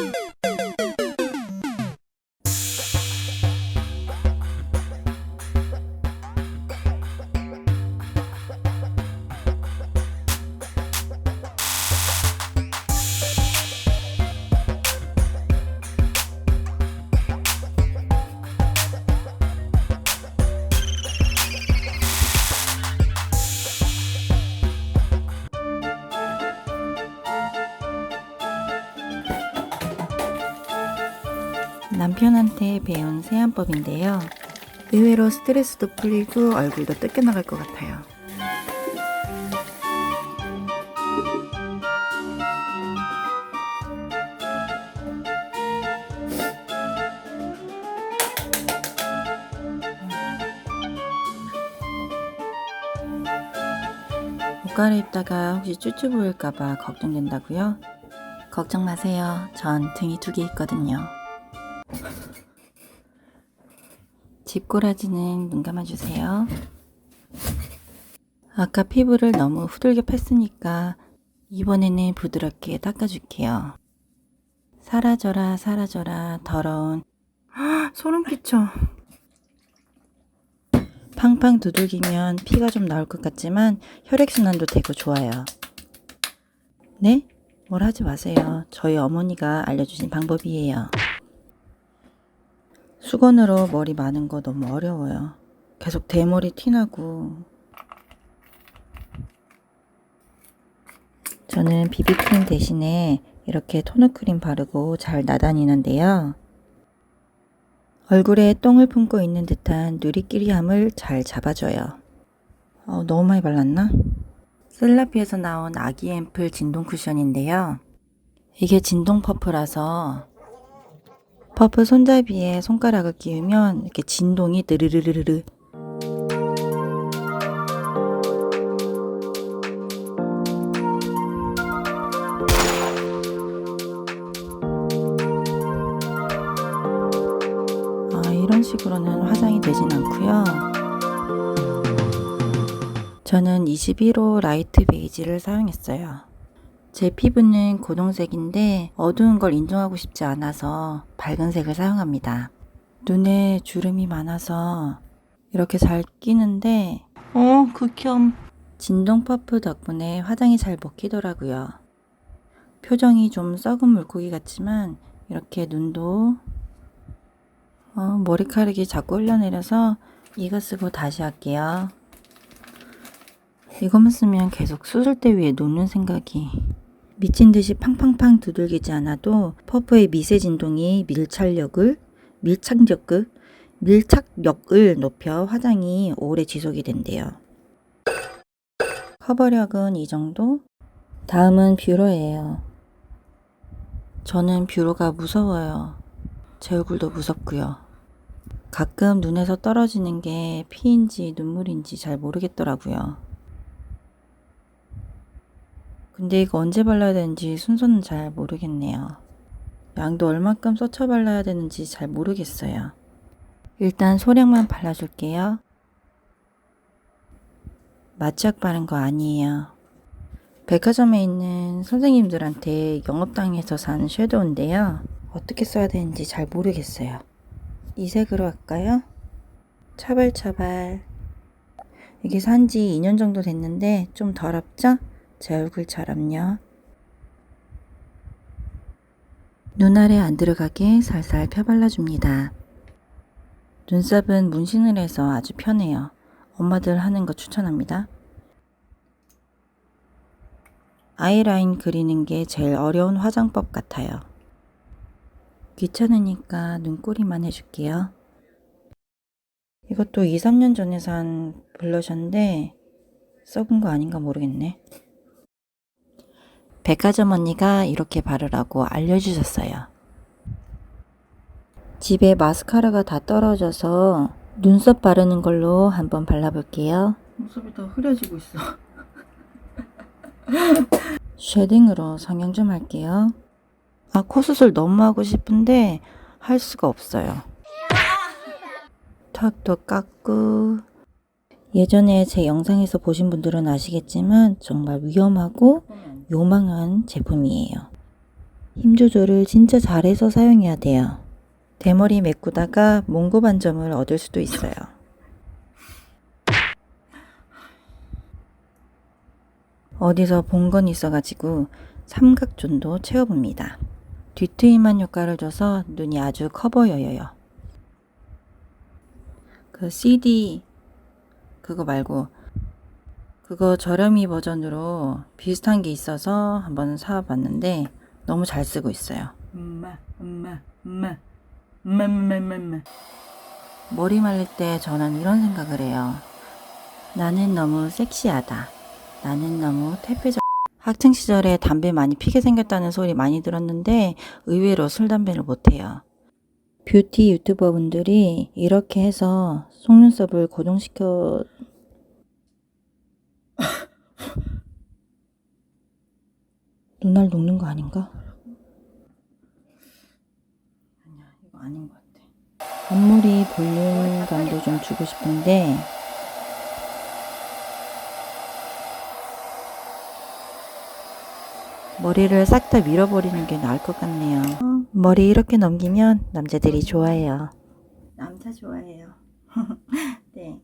you 남편한테 배운 세안법인데요. 의외로 스트레스도 풀리고 얼굴도 뜯겨나갈 것 같아요. 옷가를 입다가 혹시 쭈쭈 보일까봐 걱정된다고요? 걱정 마세요. 전 등이 두 개 있거든요. 집꼬라지는 눈 감아주세요. 아까 피부를 너무 후들겨 팼으니까 이번에는 부드럽게 닦아줄게요. 사라져라 사라져라 더러운 헉, 소름 끼쳐. 팡팡 두들기면 피가 좀 나올 것 같지만 혈액순환도 되고 좋아요. 네? 뭘 하지 마세요. 저희 어머니가 알려주신 방법이에요. 수건으로 머리 마는 거 너무 어려워요. 계속 대머리 티나고. 저는 비비크림 대신에 이렇게 토너 크림 바르고 잘 나다니는데요. 얼굴에 똥을 품고 있는 듯한 누리끼리함을 잘 잡아줘요. 어, 너무 많이 발랐나? 셀라피에서 나온 아기 앰플 진동 쿠션인데요. 이게 진동 퍼프라서 퍼프 손잡이에 손가락을 끼우면 이렇게 진동이 느르르르르 아, 이런 식으로는 화장이 되진 않고요. 저는 21호 라이트 베이지를 사용했어요. 제 피부는 고동색인데 어두운 걸 인정하고 싶지 않아서 밝은 색을 사용합니다. 눈에 주름이 많아서 이렇게 잘 끼는데 어 극혐 진동 퍼프 덕분에 화장이 잘 먹히더라고요. 표정이 좀 썩은 물고기 같지만 이렇게 눈도 어, 머리카락이 자꾸 흘러내려서 이거 쓰고 다시 할게요. 이것만 쓰면 계속 수술대 위에 놓는 생각이 미친 듯이 팡팡팡 두들기지 않아도 퍼프의 미세 진동이 밀착력을 밀착력을 밀착력을 높여 화장이 오래 지속이 된대요. 커버력은 이 정도? 다음은 뷰러예요. 저는 뷰러가 무서워요. 제 얼굴도 무섭고요. 가끔 눈에서 떨어지는 게 피인지 눈물인지 잘 모르겠더라고요. 근데 이거 언제 발라야 되는지 순서는 잘 모르겠네요. 양도 얼만큼 쏟쳐 발라야 되는지 잘 모르겠어요. 일단 소량만 발라줄게요. 마취약 바른 거 아니에요. 백화점에 있는 선생님들한테 영업당해서 산 섀도우인데요. 어떻게 써야 되는지 잘 모르겠어요. 이 색으로 할까요? 차발차발. 이게 산지 2년 정도 됐는데 좀 더럽죠? 제 얼굴처럼요. 눈 아래 안 들어가게 살살 펴발라줍니다. 눈썹은 문신을 해서 아주 편해요. 엄마들 하는 거 추천합니다. 아이라인 그리는 게 제일 어려운 화장법 같아요. 귀찮으니까 눈꼬리만 해줄게요. 이것도 2, 3년 전에 산 블러셔인데 썩은 거 아닌가 모르겠네. 백화점 언니가 이렇게 바르라고 알려주셨어요. 집에 마스카라가 다 떨어져서 눈썹 바르는 걸로 한번 발라볼게요. 눈썹이 다 흐려지고 있어. 쉐딩으로 성형 좀 할게요. 아, 코 수술 너무 하고 싶은데 할 수가 없어요. 턱도 깎고 예전에 제 영상에서 보신 분들은 아시겠지만 정말 위험하고 요망한 제품이에요. 힘 조절을 진짜 잘해서 사용해야 돼요. 대머리 메꾸다가 몽고 반점을 얻을 수도 있어요. 어디서 본 건 있어가지고 삼각존도 채워봅니다. 뒤트임한 효과를 줘서 눈이 아주 커 보여요. 그 CD 그거 말고 그거 저렴이 버전으로 비슷한 게 있어서 한번 사봤는데 너무 잘 쓰고 있어요. 엄마, 엄마, 엄마, 엄마, 엄마, 엄마, 엄마. 머리 말릴 때 저는 이런 생각을 해요. 나는 너무 섹시하다. 나는 너무 퇴폐적. 학창 시절에 담배 많이 피게 생겼다는 소리 많이 들었는데 의외로 술 담배를 못 해요. 뷰티 유튜버 분들이 이렇게 해서 속눈썹을 고정시켜 눈알 녹는 거 아닌가? 아니야, 이거 아닌 것 같아. 앞머리 볼륨감도 좀 주고 싶은데 머리를 싹 다 밀어버리는 게 나을 것 같네요. 머리 이렇게 넘기면 남자들이 좋아해요. 남자 좋아해요. 네.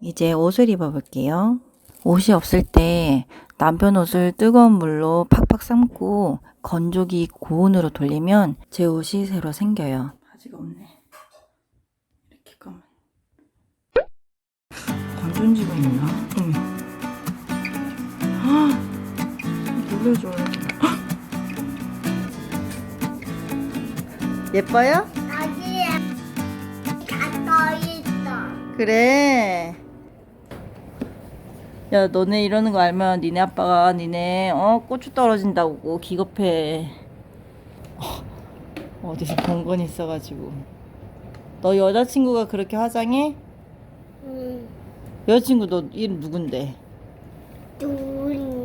이제 옷을 입어볼게요. 옷이 없을 때 남편 옷을 뜨거운 물로 팍팍 삶고 건조기 고온으로 돌리면 제 옷이 새로 생겨요. 바지가 없네. 이렇게 가면. 건전지가 있나? 응. 놀려줘요. 예뻐요? 아기야 다 떠 있어 그래. 야, 너네 이러는 거 알면 니네 아빠가 니네 어 고추 떨어진다고 기겁해. 어, 어디서 본 건 있어가지고. 너 여자친구가 그렇게 화장해? 응 여자친구 너 이름 누군데? 눈이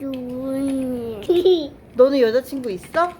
눈이 너는 여자친구 있어?